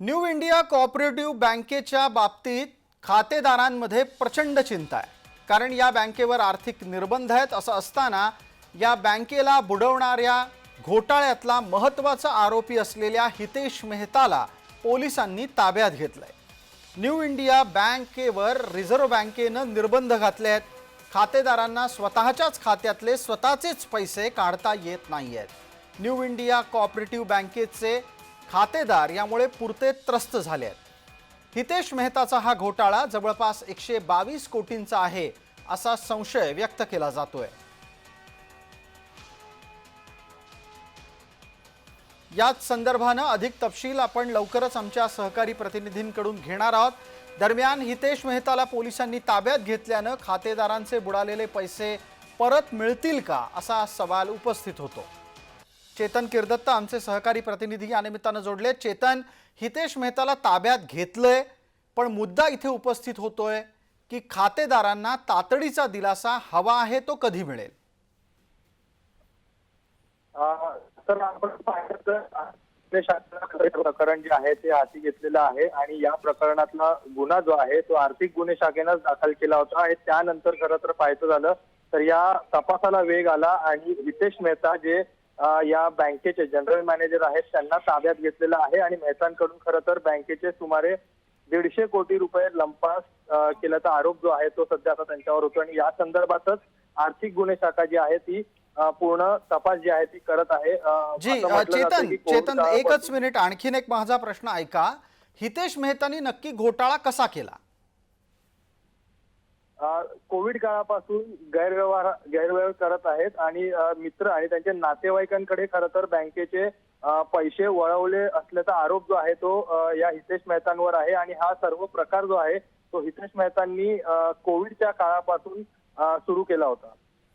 New India cooperative बँकेच्या बाबतीत खातेदारांमध्ये प्रचंड चिंता आहे. कारण या बँकेवर आर्थिक निर्बंध आहेत असं असताना या बँकेला बुडवणाऱ्या घोटाळ्यातला महत्त्वाचा आरोपी असलेल्या हितेश मेहताला पोलिसांनी ताब्यात घेतलंय. न्यू इंडिया बँकेवर रिझर्व्ह बँकेनं निर्बंध घातले आहेत. खातेदारांना स्वतःच्याच खात्यातले स्वतःचेच पैसे काढता येत नाही आहेत न्यू इंडिया कोऑपरेटिव्ह बँकेचे खातेदार यामुळे पुरते त्रस्त झाले आहेत. हितेश मेहताचा हा घोटाळा जवळपास एकशे बावीस कोटींचा आहे असा संशय व्यक्त केला जातोय. याच संदर्भानं अधिक तपशील आपण लवकरच आमच्या सहकारी प्रतिनिधींकडून घेणार आहोत. दरम्यान हितेश मेहताला पोलिसांनी ताब्यात घेतल्यानं खातेदारांचे बुडालेले पैसे परत मिळतील का असा सवाल उपस्थित होतो. चेतन किरदत्त आमचे सहकारी प्रतिनिधी या निमित्तानं जोडले. चेतन हितेश मेहताला ताब्यात घेतलंय पण मुद्दा इथे उपस्थित होतोय की खातेदारांना तातडीचा दिलासा हवा आहे तो कधी मिळेल? तर आपण पाहिलं प्रकरण जे आहे ते हाती घेतलेलं आहे आणि या प्रकरणातला गुन्हा जो आहे तो आर्थिक गुन्हे शाखेनंच दाखल केला होता आणि त्यानंतर खरं तर पाहायचं झालं तर या तपासाला वेग आला आणि हितेश मेहता जे या बँकेचे जनरल मॅनेजर आहेत त्यांना ताब्यात घेतलेलं आहे आणि मेहतांकडून खरं तर बँकेचे सुमारे दीडशे कोटी रुपये लंपास केल्याचा आरोप जो आहे तो सध्या आता त्यांच्यावर होतो आणि या संदर्भातच आर्थिक गुन्हे शाखा जी आहे ती पूर्ण तपास जी आहे ती करत आहे. जी चेतन चेतन एकच मिनिट आणखीन एक माझा प्रश्न ऐका. हितेश मेहतानी नक्की घोटाळा कसा केला? कोविड काळापासून गैरव्यवहार गैरव्यवहार करत आहेत आणि मित्र आणि त्यांच्या नातेवाईकांकडे खरं तर बँकेचे पैसे वळवले असल्याचा आरोप जो आहे तो या हितेश मेहतांवर आहे आणि हा सर्व प्रकार जो आहे तो हितेश मेहतांनी कोविडच्या काळापासून सुरू केला होता.